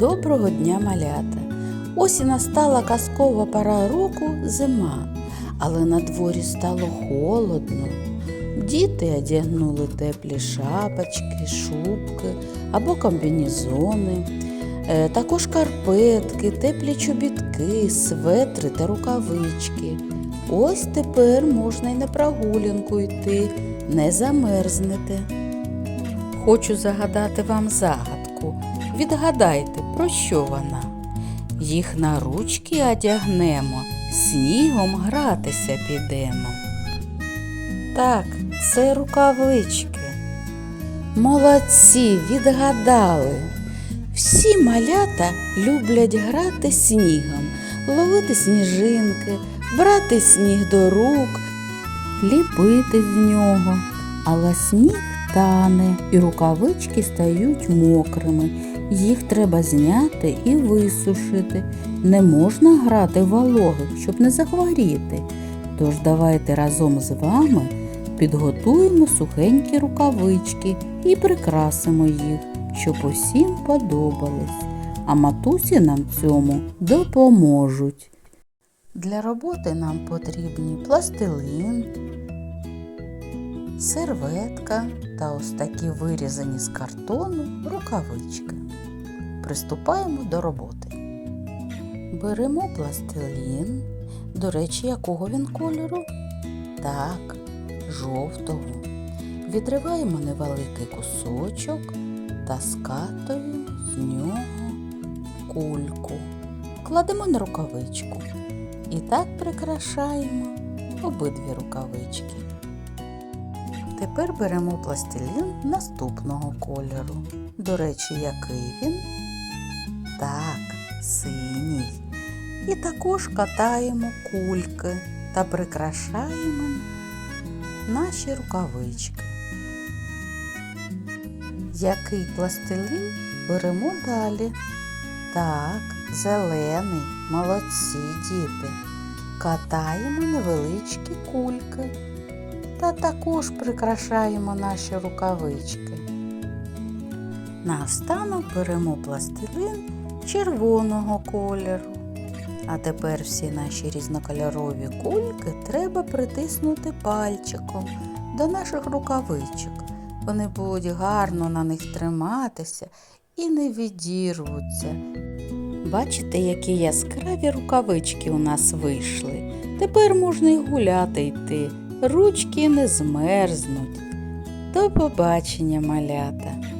Доброго дня, малята! Ось і настала казкова пора року зима, але на дворі стало холодно. Діти одягнули теплі шапочки, шубки або комбінезони, е, також карпетки, теплі чобітки, светри та рукавички. Ось тепер можна й на прогулянку йти, не замерзнете. Хочу загадати вам загадку. Відгадайте, про що вона? Їх на ручки одягнемо, снігом гратися підемо. Так, це рукавички. Молодці, відгадали. Всі малята люблять грати снігом, ловити сніжинки, брати сніг до рук, ліпити з нього. Але сніг тане і рукавички стають мокрими. Їх треба зняти і висушити. Не можна грати вологих, щоб не захворіти. Тож давайте разом з вами підготуємо сухенькі рукавички і прикрасимо їх, щоб усім подобались. А матусі нам цьому допоможуть. Для роботи нам потрібні пластилин, серветка та ось такі вирізані з картону рукавички. Приступаємо до роботи. Беремо пластилін, до речі, якого він кольору? Так, жовтого. Відриваємо невеликий кусочок та скатуємо з нього кульку. Кладемо на рукавичку і так прикрашаємо обидві рукавички. Тепер беремо пластилін наступного кольору. До речі, який він? Так, синій. І також катаємо кульки та прикрашаємо наші рукавички. Який пластилін беремо далі? Так, зелений, молодці діти. Катаємо невеличкі кульки та також прикрашаємо наші рукавички. Наостанок беремо пластилин червоного кольору. А тепер всі наші різнокольорові кульки треба притиснути пальчиком до наших рукавичок. Вони будуть гарно на них триматися і не відірвуться. Бачите, які яскраві рукавички у нас вийшли. Тепер можна й гуляти йти. Ручки не змерзнуть. До побачення, малята!